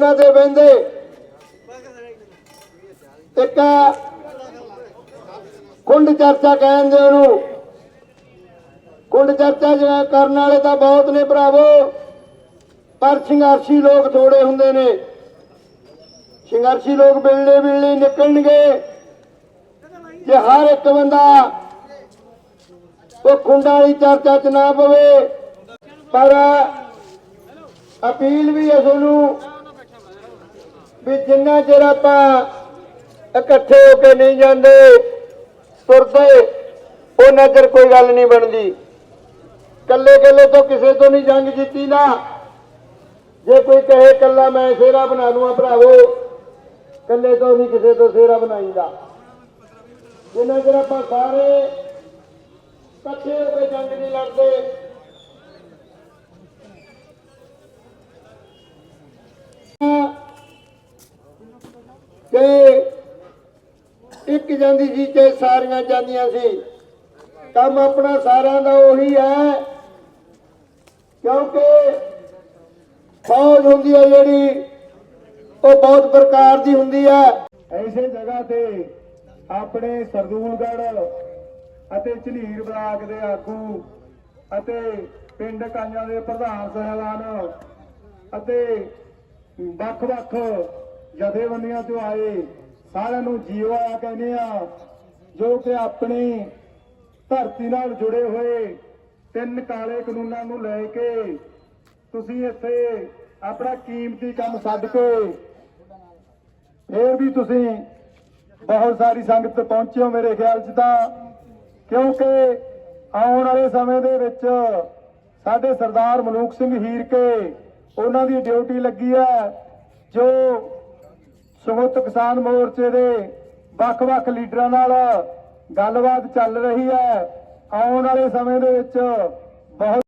ਉਹਨਾਂ ਦੇ ਬਹਿੰਦੇ। ਇੱਕ ਕੁੰਡ ਚਰਚਾ ਕਹਿੰਦੇ ਉਹਨੂੰ। ਕੁੰਡ ਚਰਚਾ ਜਿਹੜਾ ਕਰਨ ਵਾਲੇ ਤਾਂ ਬਹੁਤ ਨੇ ਭਰਾਵੋ। ਪਰ ਸੰਘਰਸ਼ੀ ਲੋਕ ਥੋੜੇ ਹੁੰਦੇ ਨੇ। ਸੰਘਰਸ਼ੀ ਲੋਕ ਬਿਲਲੇ ਬਿਲਲੇ ਨਿਕਲਣਗੇ। ਜੇ ਹਰ ਇੱਕ ਬੰਦਾ ਉਹ ਕੁੰਡਾਂ ਵਾਲੀ ਚਰਚਾ ਚ ਨਾ ਪਵੇ, ਪਰ ਅਪੀਲ ਵੀ ਹੈ ਤੁਹਾਨੂੰ ਵੀ ਜਿੰਨਾ ਚਿਰ ਆਪਾਂ ਇਕੱਠੇ ਹੋ ਕੇ ਨਹੀਂ ਜਾਂਦੇ, ਤੁਰਦੇ ਉਹ ਨਜ਼ਰ ਕੋਈ ਗੱਲ ਨਹੀਂ ਬਣਦੀ। ਕੱਲੇ ਕੱਲੇ ਤੋਂ ਕਿਸੇ ਤੋਂ ਨਹੀਂ ਜੰਗ ਜਿੱਤੀ ਨਾ। ਜੇ ਕੋਈ ਕਹੇ ਕੱਲਾ ਮੈਂ ਸੇਰਾ ਬਣਾ ਲੂਆ ਭਰਾਵੋ ਕੱਲੇ ਤੋਂ ਨਹੀਂ ਕਿਸੇ ਤੋਂ ਸੇਰਾ ਬਣਾਈਦਾ। ਜਿੰਨਾ ਚਿਰ ਆਪਾਂ ਸਾਰੇ ਇਕੱਠੇ ਹੋ ਕੇ ਜੰਗ ਨਹੀਂ ਲੜਦੇ ਕਿ ਇੱਕ ਜਾਂਦੀ ਸੀ ਤੇ ਸਾਰੀਆਂ ਜਾਂਦੀਆਂ ਸੀ। ਕੰਮ ਆਪਣਾ ਸਾਰਿਆਂ ਦਾ ਉਹੀ ਹੈ, ਕਿਉਂਕਿ ਫੌਜ ਹੁੰਦੀ ਹੈ ਜਿਹੜੀ, ਉਹ ਬਹੁਤ ਪ੍ਰਕਾਰ ਦੀ ਹੁੰਦੀ ਹੈ। ਐਸੇ ਜਗ੍ਹਾ ਤੇ ਆਪਣੇ ਸਰਦੂਲਗੜ ਅਤੇ ਝਲੀਰ ਬਲਾਕ ਦੇ ਆਗੂ ਅਤੇ ਪਿੰਡ ਕਾਈਆਂ ਦੇ ਪ੍ਰਧਾਨ ਸਹਿਬਾਨ ਅਤੇ ਵੱਖ-ਵੱਖ ਜਥੇਬੰਦੀਆਂ ਤੋਂ ਆਏ, ਸਾਰਿਆਂ ਨੂੰ ਜੀਵਾ ਕਹਿੰਦੇ ਆ, ਜੋ ਕਿ ਆਪਣੀ ਧਰਤੀ ਨਾਲ ਜੁੜੇ ਹੋਏ ਤਿੰਨ ਕਾਲੇ ਕਾਨੂੰਨਾਂ ਨੂੰ ਲੈ ਕੇ ਤੁਸੀਂ ਇੱਥੇ ਆਪਣਾ ਕੀਮਤੀ ਕੰਮ ਛੱਡ ਕੇ ਫੇਰ ਵੀ ਤੁਸੀਂ ਬਹੁਤ ਸਾਰੀ ਸੰਗਤ ਪਹੁੰਚੇ ਹੋ ਮੇਰੇ ਖਿਆਲ 'ਚ ਤਾਂ, ਕਿਉਂਕਿ ਆਉਣ ਵਾਲੇ ਸਮੇਂ ਦੇ ਵਿੱਚ ਸਾਡੇ ਸਰਦਾਰ ਮਲੂਕ ਸਿੰਘ ਹੀਰ ਕੇ ਉਹਨਾਂ ਦੀ ਡਿਊਟੀ ਲੱਗੀ ਹੈ, ਜੋ ਸੰਯੁਕਤ ਕਿਸਾਨ ਮੋਰਚੇ ਦੇ ਵੱਖ-ਵੱਖ ਲੀਡਰਾਂ ਨਾਲ ਗੱਲਬਾਤ ਚੱਲ ਰਹੀ ਹੈ। ਆਉਣ ਵਾਲੇ ਸਮੇਂ ਦੇ ਵਿੱਚ ਬਹੁਤ